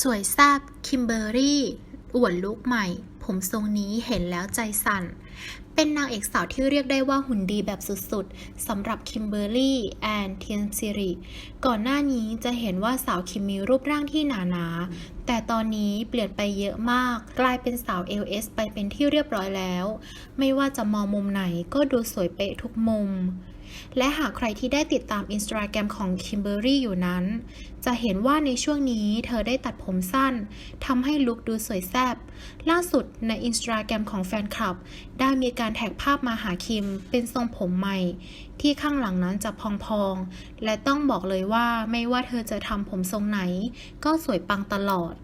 สวยแซบคิมเบอรี่ อวดลุกใหม่ ผมทรงนี้เห็นแล้วใจสั่น เป็นนางเอกสาวที่เรียกได้ว่าหุ่นดีแบบสุดๆสำหรับคิมเบอร์รี่แอนเทียนซิริก่อนหน้านี้จะเห็นว่าสาวคิมมีรูปร่างที่หนาหนาๆแต่ตอนนี้เปลี่ยนไปเยอะมาก กลายเป็นสาว LS ไปเป็นที่เรียบร้อยแล้ว ไม่ว่าจะมองมุมไหนก็ดูสวยเป๊ะทุกมุมและหากใครที่ได้ติดตามอินสตาแกรมของคิมเบอร์รี่อยู่นั้น จะเห็นว่าในช่วงนี้เธอได้ตัดผมสั้นทำให้ลุคดูสวยแซ่บล่าสุดในอินสตาแกรมของแฟนคลับ ได้มีการแท็กภาพมาหาคิมเป็นทรงผมใหม่ ที่ข้างหลังนั้นจะพองๆ และต้องบอกเลยว่าไม่ว่าเธอจะทำผมทรงไหน ก็สวยปังตลอด